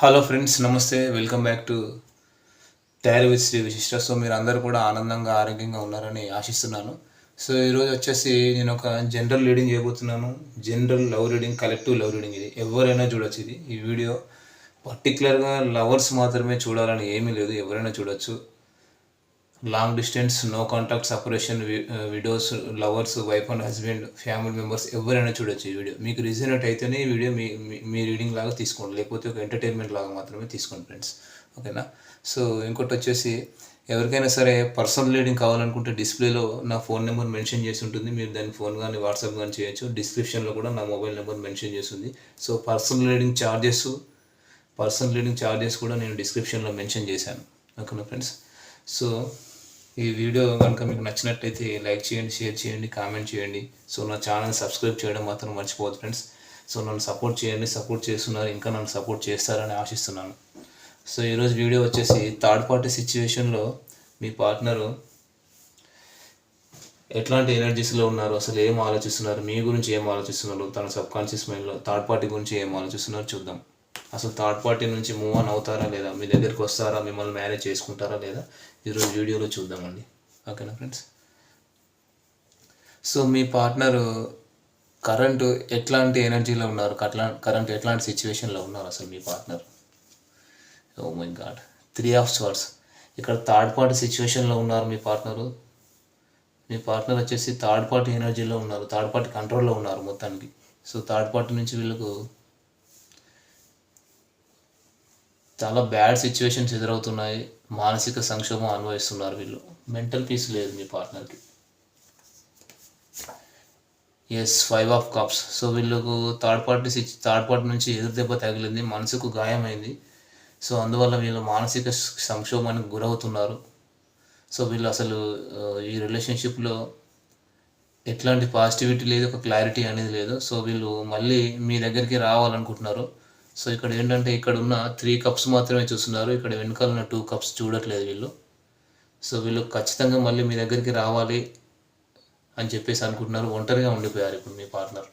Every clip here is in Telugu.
హలో ఫ్రెండ్స్ నమస్తే. వెల్కమ్ బ్యాక్ టు తయారు విత్ శ్రీ విశిష్ట సో మీరు అందరూ కూడా ఆనందంగా ఆరోగ్యంగా ఉన్నారని ఆశిస్తున్నాను. సో ఈరోజు వచ్చేసి నేను ఒక జనరల్ రీడింగ్ చేయబోతున్నాను. General love reading collective love reading ఇది. ఎవరైనా చూడొచ్చు ఇది. ఈ వీడియో పర్టికులర్గా లవర్స్ మాత్రమే చూడాలని ఏమీ లేదు. ఎవరైనా చూడొచ్చు. Long distance no contact separation widows lovers wife and husband family members ఎవరైనా చూడొచ్చు ఈ వీడియో. మీకు రీజనెట్ అయితేనే ఈ వీడియో మీ మీ- మీ రీడింగ్ లాగా తీసుకోండి. లేకపోతే ఒక ఎంటర్టైన్మెంట్ లాగా మాత్రమే తీసుకోండి ఫ్రెండ్స్ ఓకేనా? సో ఇంకోటి వచ్చేసి ఎవరికైనా సరే పర్సనల్ రీడింగ్ కావాలనుకుంటే డిస్ప్లేలో నా ఫోన్ నెంబర్ మెన్షన్ చేసి ఉంటుంది. మీరు దాన్ని ఫోన్ కానీ వాట్సాప్ కానీ చేయొచ్చు. డిస్క్రిప్షన్లో కూడా నా మొబైల్ నెంబర్ మెన్షన్ చేస్తుంది so personal reading charges personal reading charges కూడా నేను డిస్క్రిప్షన్లో మెన్షన్ చేశాను. ఓకేనా ఫ్రెండ్స్ సో ఈ వీడియో కనుక మీకు నచ్చినట్టయితే లైక్ చేయండి షేర్ చేయండి కామెంట్ చేయండి. సో నా ఛానల్ సబ్స్క్రైబ్ చేయడం మాత్రం మర్చిపోదు ఫ్రెండ్స్. సో నన్ను సపోర్ట్ చేయండి సపోర్ట్ చేస్తున్నారు ఇంకా నన్ను సపోర్ట్ చేస్తారని ఆశిస్తున్నాను. సో ఈరోజు వీడియో వచ్చేసి థర్డ్ పార్టీ సిచ్యువేషన్లో మీ పార్ట్నరు ఎట్లాంటి ఎనర్జీస్లో ఉన్నారు అసలు ఏం ఆలోచిస్తున్నారు మీ గురించి ఏం ఆలోచిస్తున్నారు తన సబ్కాన్షియస్ మైండ్లో థర్డ్ పార్టీ గురించి ఏం ఆలోచిస్తున్నారు చూద్దాం. అసలు థర్డ్ పార్టీ నుంచి మూవ్ ఆన్ అవుతారా లేదా? మీ దగ్గరికి వస్తారా? మిమ్మల్ని మేనేజ్ చేసుకుంటారా లేదా? ఈరోజు వీడియోలో చూద్దామండి. ఓకేనా ఫ్రెండ్స్ సో మీ పార్ట్నరు కరెంటు ఎట్లాంటి ఎనర్జీలో ఉన్నారు? అట్లా కరెంట్ ఎట్లాంటి సిచ్యువేషన్లో ఉన్నారు అసలు మీ partner oh my god three of swords ఇక్కడ థర్డ్ పార్టీ సిచ్యువేషన్లో ఉన్నారు మీ పార్ట్నరు మీ పార్ట్నర్ వచ్చేసి థర్డ్ పార్టీ ఎనర్జీలో ఉన్నారు. థర్డ్ పార్టీ కంట్రోల్లో ఉన్నారు మొత్తానికి. సో థర్డ్ పార్టీ నుంచి వీళ్ళకు చాలా బ్యాడ్ సిచ్యువేషన్స్ ఎదురవుతున్నాయి. మానసిక సంక్షోభం అనుభవిస్తున్నారు వీళ్ళు. మెంటల్ పీస్ లేదు మీ పార్ట్నర్కి yes five of cups so వీళ్ళకు థర్డ్ పార్టీ థర్డ్ పార్టీ నుంచి ఎదురు దెబ్బ తగిలింది. మనసుకు గాయమైంది. సో అందువల్ల వీళ్ళు మానసిక సంక్షోభానికి గురవుతున్నారు. సో వీళ్ళు అసలు uh, ఈ రిలేషన్షిప్లో ఎట్లాంటి పాజిటివిటీ లేదు ఒక క్లారిటీ అనేది లేదు. సో వీళ్ళు మళ్ళీ మీ దగ్గరికి రావాలనుకుంటున్నారు. సో ఇక్కడ ఏంటంటే ఇక్కడ ఉన్న త్రీ కప్స్ మాత్రమే చూస్తున్నారు. ఇక్కడ వెనకాల ఉన్న టూ కప్స్ చూడట్లేదు వీళ్ళు. సో వీళ్ళు ఖచ్చితంగా మళ్ళీ మీ దగ్గరికి రావాలి అని చెప్పేసి అనుకుంటున్నారు. ఒంటరిగా ఉండిపోయారు ఇప్పుడు మీ పార్ట్నర్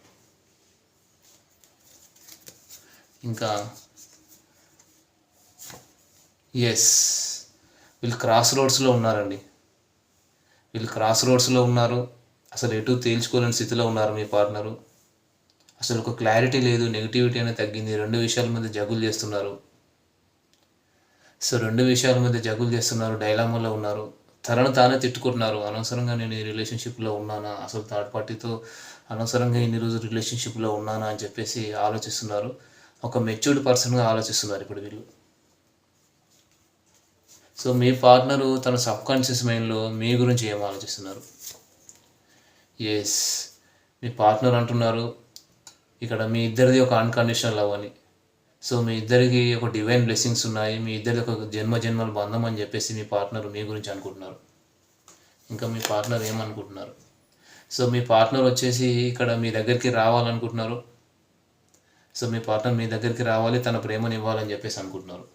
ఇంకా ఎస్ వీళ్ళు క్రాస్ రోడ్స్లో ఉన్నారండి. వీళ్ళు క్రాస్ రోడ్స్లో ఉన్నారు. అసలు ఎటు తేల్చుకోలేని స్థితిలో ఉన్నారు మీ పార్ట్నరు అసలు ఒక క్లారిటీ లేదు నెగిటివిటీ అనేది తగ్గింది. రెండు విషయాల మీద జగులు చేస్తున్నారు. సో రెండు విషయాల మీద జగులు చేస్తున్నారు డైలామాలో ఉన్నారు. తనను తానే తిట్టుకుంటున్నారు. అనవసరంగా నేను ఈ రిలేషన్షిప్లో ఉన్నానా? అసలు థర్డ్ పార్టీతో అనవసరంగా ఇన్ని రోజులు రిలేషన్షిప్లో ఉన్నానా అని చెప్పేసి ఆలోచిస్తున్నారు. ఒక మెచ్యూర్డ్ పర్సన్గా ఆలోచిస్తున్నారు ఇప్పుడు వీళ్ళు. సో మీ పార్ట్నరు తన సబ్కాన్షియస్ మైండ్లో మీ గురించి ఏం ఆలోచిస్తున్నారు? ఎస్ మీ పార్ట్నర్ అంటున్నారు ఇక్కడ మీ ఇద్దరిది ఒక అన్కండిషనల్ లవ్ అని. సో మీ ఇద్దరికి ఒక డివైన్ బ్లెస్సింగ్స్ ఉన్నాయి మీ ఇద్దరిది ఒక జన్మ జన్మల బంధం అని చెప్పేసి మీ పార్ట్నర్ మీ గురించి అనుకుంటున్నారు. ఇంకా మీ పార్ట్నర్ ఏమనుకుంటున్నారు? సో మీ పార్ట్నర్ వచ్చేసి ఇక్కడ మీ దగ్గరికి రావాలనుకుంటున్నారు. సో మీ పార్ట్నర్ మీ దగ్గరికి రావాలి తన ప్రేమను ఇవ్వాలని చెప్పేసి అనుకుంటున్నారు.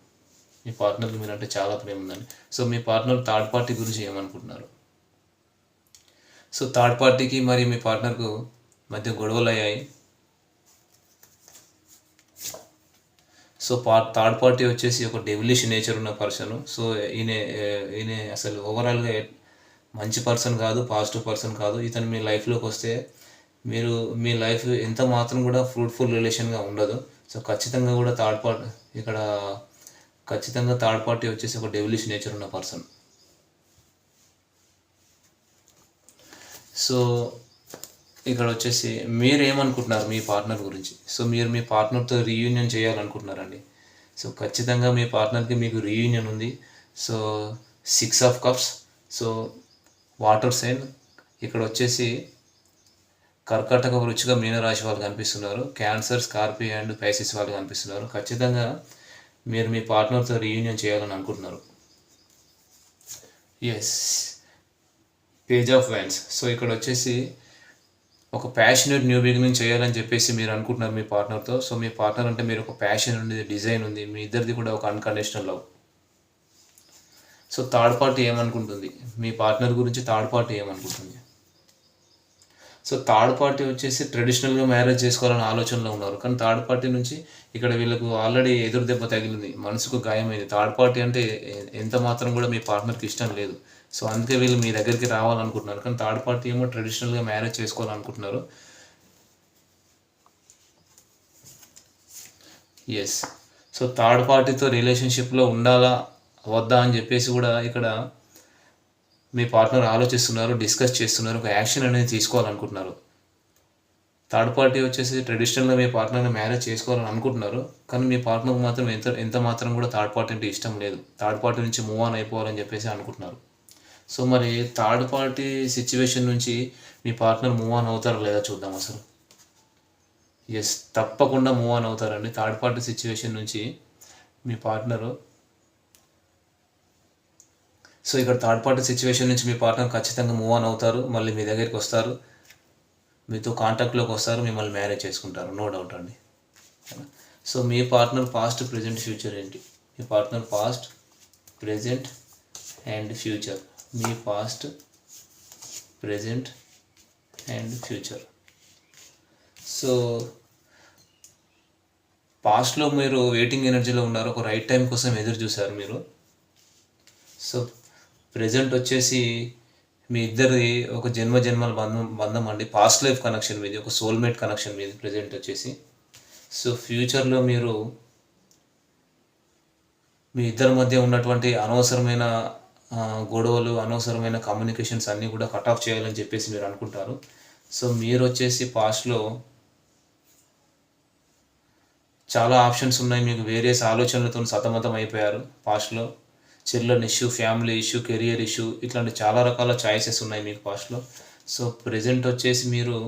మీ పార్ట్నర్కి మీరంటే చాలా ప్రేమ ఉందని సో మీ పార్ట్నర్ థర్డ్ పార్టీ గురించి ఏమనుకుంటున్నారు? సో థర్డ్ పార్టీకి మరి మీ పార్ట్నర్కు మధ్య గొడవలు అయ్యాయి. సో పా థర్డ్ పార్టీ వచ్చేసి ఒక డెవిలిష్ నేచర్ ఉన్న పర్సన్ సో ఈయన ఈయన అసలు ఓవరాల్గా మంచి పర్సన్ కాదు పాజిటివ్ పర్సన్ కాదు. ఇతను మీ లైఫ్లోకి వస్తే మీరు మీ లైఫ్ ఎంత మాత్రం కూడా ఫ్రూట్ఫుల్ రిలేషన్గా ఉండదు. సో ఖచ్చితంగా కూడా థర్డ్ పార్టీ ఇక్కడ ఖచ్చితంగా థర్డ్ పార్టీ వచ్చేసి ఒక డెవిలిష్ నేచర్ ఉన్న పర్సన్ సో ఇక్కడ వచ్చేసి మీరు ఏమనుకుంటున్నారు మీ పార్ట్నర్ గురించి? సో మీరు మీ పార్ట్నర్తో రీయూనియన్ చేయాలనుకుంటున్నారండి. సో ఖచ్చితంగా మీ పార్ట్నర్కి మీకు రీయూనియన్ ఉంది. So six of cups so water sign ఇక్కడ వచ్చేసి కర్కాటక వృచ్చిగా మీనరాశి వాళ్ళు కనిపిస్తున్నారు. క్యాన్సర్ స్కార్పి అండ్ పైసిస్ వాళ్ళు కనిపిస్తున్నారు. ఖచ్చితంగా మీరు మీ పార్ట్నర్తో రీయూనియన్ చేయాలని అనుకుంటున్నారు. Yes page of wands so ఇక్కడ వచ్చేసి ఒక ప్యాషనెట్ న్యూ బిగినింగ్ చేయాలని చెప్పేసి మీరు అనుకుంటున్నారు మీ పార్ట్నర్తో సో మీ పార్ట్నర్ అంటే మీరు ఒక ప్యాషన్ ఉంది డిజైన్ ఉంది మీ ఇద్దరిది కూడా ఒక unconditional love so third party ఏమనుకుంటుంది? మీ పార్ట్నర్ గురించి థర్డ్ పార్టీ ఏమనుకుంటుంది? సో థర్డ్ పార్టీ వచ్చేసి ట్రెడిషనల్గా మ్యారేజ్ చేసుకోవాలని ఆలోచనలో ఉన్నారు. కానీ థర్డ్ పార్టీ నుంచి ఇక్కడ వీళ్ళకు ఆల్రెడీ ఎదురు దెబ్బ తగిలింది మనసుకు గాయమైంది. థర్డ్ పార్టీ అంటే ఎంత మాత్రం కూడా మీ పార్ట్నర్కి ఇష్టం లేదు. సో అందుకే వీళ్ళు మీ దగ్గరికి రావాలనుకుంటున్నారు. కానీ థర్డ్ పార్టీ ఏమో ట్రెడిషనల్గా మ్యారేజ్ చేసుకోవాలనుకుంటున్నారు. ఎస్ సో థర్డ్ పార్టీతో రిలేషన్షిప్లో ఉండాలా వద్దా అని చెప్పేసి కూడా ఇక్కడ మీ పార్ట్నర్ ఆలోచిస్తున్నారు డిస్కస్ చేస్తున్నారు ఒక యాక్షన్ అనేది తీసుకోవాలనుకుంటున్నారు. థర్డ్ పార్టీ వచ్చేసి ట్రెడిషనల్గా మీ పార్ట్నర్ని మ్యారేజ్ చేసుకోవాలని అనుకుంటున్నారు. కానీ మీ పార్ట్నర్కి మాత్రం ఎంత ఎంత మాత్రం కూడా థర్డ్ పార్టీ అంటే ఇష్టం లేదు. థర్డ్ పార్టీ నుంచి మూవ్ ఆన్ అయిపోవాలని చెప్పేసి అనుకుంటున్నారు. సో మరి థర్డ్ పార్టీ సిచ్యువేషన్ నుంచి మీ పార్ట్నర్ మూవ్ ఆన్ అవుతారా లేదా చూద్దాం అసలు ఎస్ తప్పకుండా మూవ్ ఆన్ అవుతారండి. థర్డ్ పార్టీ సిచ్యువేషన్ నుంచి మీ పార్ట్నరు. సో ఇక్కడ థర్డ్ పార్టీ సిచ్యువేషన్ నుంచి మీ పార్ట్నర్ ఖచ్చితంగా మూవ్ ఆన్ అవుతారు. మళ్ళీ మీ దగ్గరికి వస్తారు. మీతో కాంటాక్ట్లోకి వస్తారు. మిమ్మల్ని మ్యారేజ్ చేసుకుంటారు. నో డౌట్ అండి. సో మీ పార్ట్నర్ పాస్ట్ ప్రజెంట్ ఫ్యూచర్ ఏంటి? మీ partner past present and future. Me past present and future so పాస్ట్లో మీరు వెయిటింగ్ ఎనర్జీలో ఉన్నారు. ఒక రైట్ టైం కోసం ఎదురు చూశారు మీరు. సో ప్రజెంట్ వచ్చేసి మీ ఇద్దరిది ఒక జన్మ జన్మల బంధం బంధం అండి. పాస్ట్ లైఫ్ కనెక్షన్ మీది ఒక సోల్మేట్ కనెక్షన్ మీది ప్రజెంట్ వచ్చేసి. సో ఫ్యూచర్లో మీరు మీ ఇద్దరి మధ్య ఉన్నటువంటి అనవసరమైన గొడవలు అనవసరమైన కమ్యూనికేషన్స్ అన్నీ కూడా కట్ ఆఫ్ చేయాలని చెప్పేసి మీరు అనుకుంటారు. సో మీరు వచ్చేసి పాస్ట్లో చాలా ఆప్షన్స్ ఉన్నాయి. మీకు వేరియస్ ఆలోచనలతో సతమతం అయిపోయారు పాస్ట్లో children issue family issue career issue ఇట్లాంటి చాలా రకాల చాయిసెస్ ఉన్నాయి మీకు పాస్ట్లో సో ప్రజెంట్ వచ్చేసి మీరు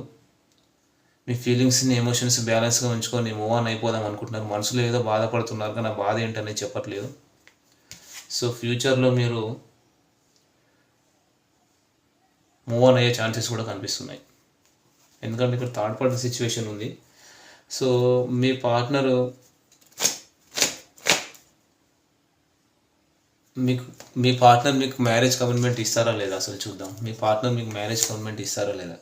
మీ ఫీలింగ్స్ని ఎమోషన్స్ బ్యాలెన్స్గా ఉంచుకొని మూవ్ ఆన్ అయిపోదాం అనుకుంటున్నారు. మనసులో ఏదో బాధపడుతున్నారు కానీ ఆ బాధ ఏంటనేది చెప్పట్లేదు. సో ఫ్యూచర్లో మీరు మూవ్ ఆన్ అయ్యే ఛాన్సెస్ కూడా కనిపిస్తున్నాయి. ఎందుకంటే ఇక్కడ థర్డ్ పార్టీ సిచ్యువేషన్ ఉంది. సో మీ పార్ట్నరు మీకు మీ పార్ట్నర్ మీకు మ్యారేజ్ కమిట్మెంట్ ఇస్తారా లేదా? అసలు చూద్దాం. మీ పార్ట్నర్ మీకు మ్యారేజ్ కమిట్మెంట్ ఇస్తారా లేదా?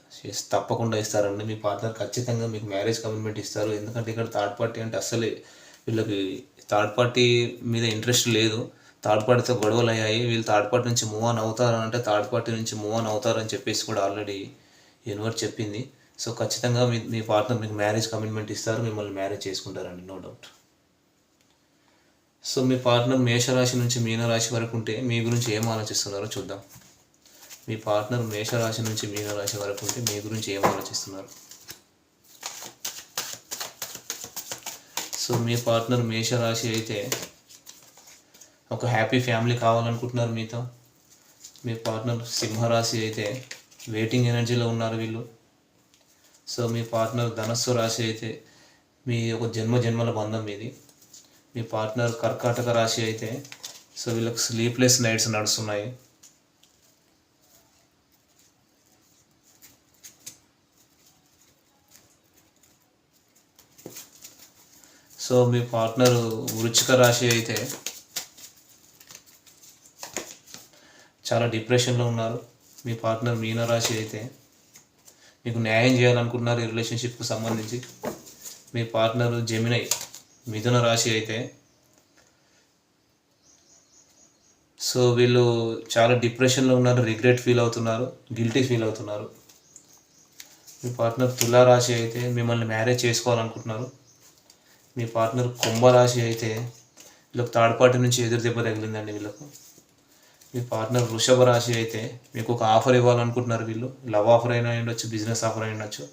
తప్పకుండా ఇస్తారండి. మీ పార్ట్నర్ ఖచ్చితంగా మీకు మ్యారేజ్ కమిట్మెంట్ ఇస్తారు. ఎందుకంటే ఇక్కడ థర్డ్ పార్టీ అంటే అసలే వీళ్ళకి థర్డ్ పార్టీ మీద ఇంట్రెస్ట్ లేదు. థర్డ్ పార్టీతో గొడవలు అయ్యాయి వీళ్ళు థర్డ్ పార్టీ నుంచి మూవ్ ఆన్ అవుతారు అంటే థర్డ్ పార్టీ నుంచి మూవ్ ఆన్ అవుతారని చెప్పేసి కూడా ఆల్రెడీ యూనివర్స్ చెప్పింది. సో ఖచ్చితంగా మీ మీ పార్ట్నర్ మీకు మ్యారేజ్ కమిట్మెంట్ ఇస్తారు. మిమ్మల్ని మ్యారేజ్ చేసుకుంటారండి. నో డౌట్ సో మీ పార్ట్నర్ మేషరాశి నుంచి మీనరాశి వరకు ఉంటే మీ గురించి ఏం ఆలోచిస్తున్నారో చూద్దాం. మీ పార్ట్నర్ మేషరాశి నుంచి మీనరాశి వరకు ఉంటే మీ గురించి ఏం ఆలోచిస్తున్నారు? సో మీ పార్ట్నర్ మేషరాశి అయితే ఒక హ్యాపీ ఫ్యామిలీ కావాలనుకుంటున్నారు మీతో. మీ పార్ట్నర్ సింహరాశి అయితే వెయిటింగ్ ఎనర్జీలో ఉన్నారు వీళ్ళు. సో మీ పార్ట్నర్ ధనస్సు రాశి అయితే మీ ఒక జన్మ జన్మల బంధం ఇది మీ పార్ట్నర్ కర్కాటక రాశి అయితే సో వీళ్ళకి స్లీప్లెస్ నైట్స్ నడుస్తున్నాయి. సో మీ పార్ట్నర్ వృచ్చిక రాశి అయితే చాలా డిప్రెషన్లో ఉన్నారు. మీ పార్ట్నర్ మీన రాశి అయితే మీకు న్యాయం చేయాలనుకుంటున్నారు ఈ రిలేషన్షిప్కి సంబంధించి. మీ పార్ట్నర్ జెమినై మిథున రాశి అయితే సో వీళ్ళు చాలా డిప్రెషన్లో ఉన్నారు రిగ్రెట్ ఫీల్ అవుతున్నారు గిల్టీ ఫీల్ అవుతున్నారు. మీ పార్ట్నర్ తులారాశి అయితే మిమ్మల్ని మ్యారేజ్ చేసుకోవాలనుకుంటున్నారు. మీ పార్ట్నర్ కుంభరాశి అయితే వీళ్ళకి థర్డ్ పార్టీ నుంచి ఎదురు దెబ్బ తగిలిందండి వీళ్ళకు. మీ పార్ట్నర్ వృషభ రాశి అయితే మీకు ఒక ఆఫర్ ఇవ్వాలనుకుంటున్నారు వీళ్ళు. లవ్ ఆఫర్ అయినా ఉండొచ్చు బిజినెస్ ఆఫర్ అయి ఉండొచ్చు.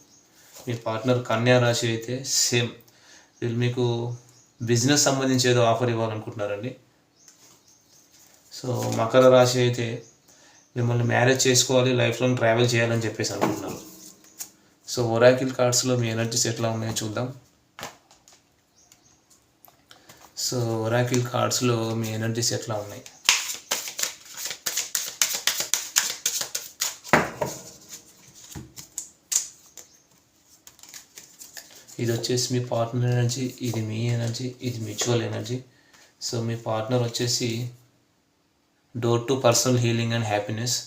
మీ పార్ట్నర్ కన్యా రాశి అయితే సేమ్. వీళ్ళు మీకు బిజినెస్ సంబంధించి ఏదో ఆఫర్ ఇవ్వాలనుకుంటున్నారండి. సో మకర రాశి అయితే మిమ్మల్ని మ్యారేజ్ చేసుకోవాలి లైఫ్లో ట్రావెల్ చేయాలని చెప్పేసి అనుకుంటున్నారు. సో ఒరాకిల్ కార్డ్స్లో మీ ఎనర్జీస్ ఎట్లా ఉన్నాయో చూద్దాం. సో ఒరాకిల్ కార్డ్స్లో మీ ఎనర్జీస్ ఎట్లా ఉన్నాయి? ఇది వచ్చేసి మీ పార్ట్నర్ ఎనర్జీ ఇది మీ ఎనర్జీ ఇది మ్యూచువల్ ఎనర్జీ సో మీ పార్ట్నర్ వచ్చేసి door to personal healing and happiness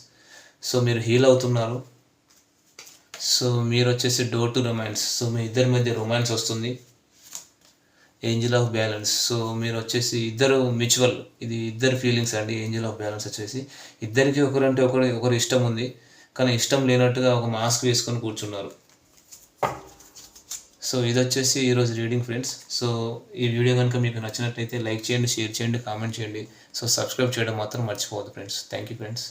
so మీరు హీల్ అవుతున్నారు. సో మీరు వచ్చేసి డోర్ టు రొమాన్స్ సో మీ ఇద్దరి మధ్య రొమాన్స్ వస్తుంది. ఏంజిల్ ఆఫ్ బ్యాలెన్స్ సో మీరు వచ్చేసి ఇద్దరు మ్యూచువల్ ఇది ఇద్దరు ఫీలింగ్స్ అండి ఏంజిల్ ఆఫ్ బ్యాలెన్స్ వచ్చేసి. ఇద్దరికి ఒకరంటే ఒకరు ఒకరు ఇష్టం ఉంది. కానీ ఇష్టం లేనట్టుగా ఒక మాస్క్ వేసుకొని కూర్చున్నారు. సో ఇది వచ్చేసి ఈరోజు రీడింగ్ ఫ్రెండ్స్ సో ఈ వీడియో కనుక మీకు నచ్చినట్లయితే లైక్ చేయండి షేర్ చేయండి కామెంట్ చేయండి. సో సబ్స్క్రైబ్ చేయడం మాత్రం మర్చిపోవద్దు ఫ్రెండ్స్ థ్యాంక్ యూ ఫ్రెండ్స్